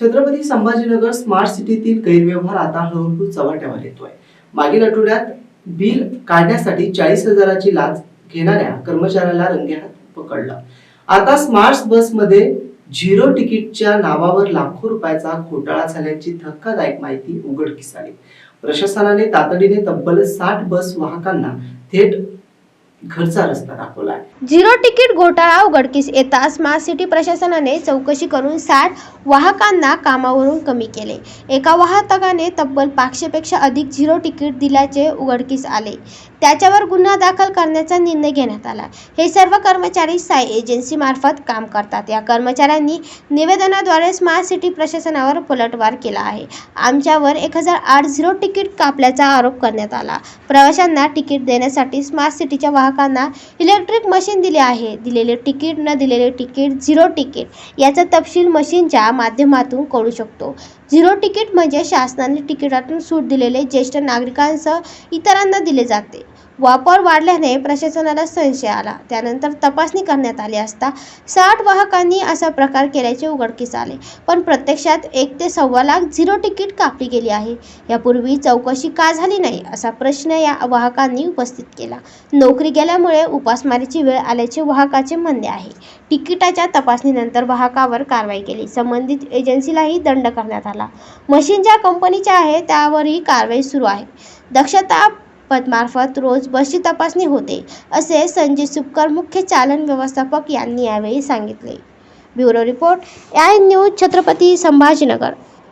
Chhatrapati Sambhajinagar smart सिटीतील गैरव्यवहार आता हळूहळू चव्हाट्यावर येतोय. मागील आठवड्यात बिल काढण्यासाठी चाळीस हजाराची लाच घेणाऱ्या कर्मचाऱ्याला रंगेहात पकडलं. आता स्मार्ट बसमध्ये झिरो तिकीटच्या नावावर लाखो रुपयाचा घोटाळा झाल्याची धक्कादायक माहिती उघडकीस आली. प्रशासनाने तातडीने तब्बल साठ बस वाहकांना थेट घरचा रस्ता दाखवलाय. झिरो तिकीट घोटाळा उघडकीस येता स्मार्ट सिटी प्रशासनाने चौकशी करून साठ वाहकांना कामावरून कमी केले. एका वाहतकाने तब्बल पाचशेपेक्षा अधिक झिरो तिकीट दिल्याचे उघडकीस आले. त्याच्यावर गुन्हा दाखल करण्याचा निर्णय घेण्यात आला. हे सर्व कर्मचारी साय एजन्सीमार्फत काम करतात. या कर्मचाऱ्यांनी निवेदनाद्वारे स्मार्ट सिटी प्रशासनावर पलटवार केला आहे. आमच्यावर एक हजार आठ झिरो तिकीट कापल्याचा आरोप करण्यात आला. प्रवाशांना तिकीट देण्यासाठी स्मार्ट सिटीच्या ग्राहकांना इलेक्ट्रिक मशीन दिले आहे. दिलेले तिकीट न दिलेले तिकीट झिरो तिकीट याचा तपशील मशीनच्या माध्यमातून कळू शकतो. झिरो तिकीट म्हणजे शासनाने तिकिटातून सूट दिलेले ज्येष्ठ नागरिकांसह इतरांना दिले जाते. वापर वाढल्याने प्रशासनाला संशय आला. त्यानंतर तपासणी करण्यात आली असता साठ वाहकांनी असा प्रकार केल्याचे उघडकीस आले. पण प्रत्यक्षात एक ते सव्वा लाख झिरो तिकीट कापली गेली आहे. यापूर्वी चौकशी का झाली नाही असा प्रश्न या वाहकांनी उपस्थित केला. नोकरी गेल्यामुळे उपासमारीची वेळ आल्याचे वाहकाचे म्हणणे आहे. तिकिटाच्या तपासणीनंतर वाहकावर कारवाई केली. संबंधित एजन्सीलाही दंड करण्यात आला. मशीन ज्या कंपनीच्या आहे त्यावरही कारवाई सुरू आहे. दक्षता पदमार्फत रोज बसची तपासणी होते असे संजय सुपकर मुख्य चालन व्यवस्थापक यांनी यावेळी सांगितले. Bureau report I news Chhatrapati Sambhajinagar.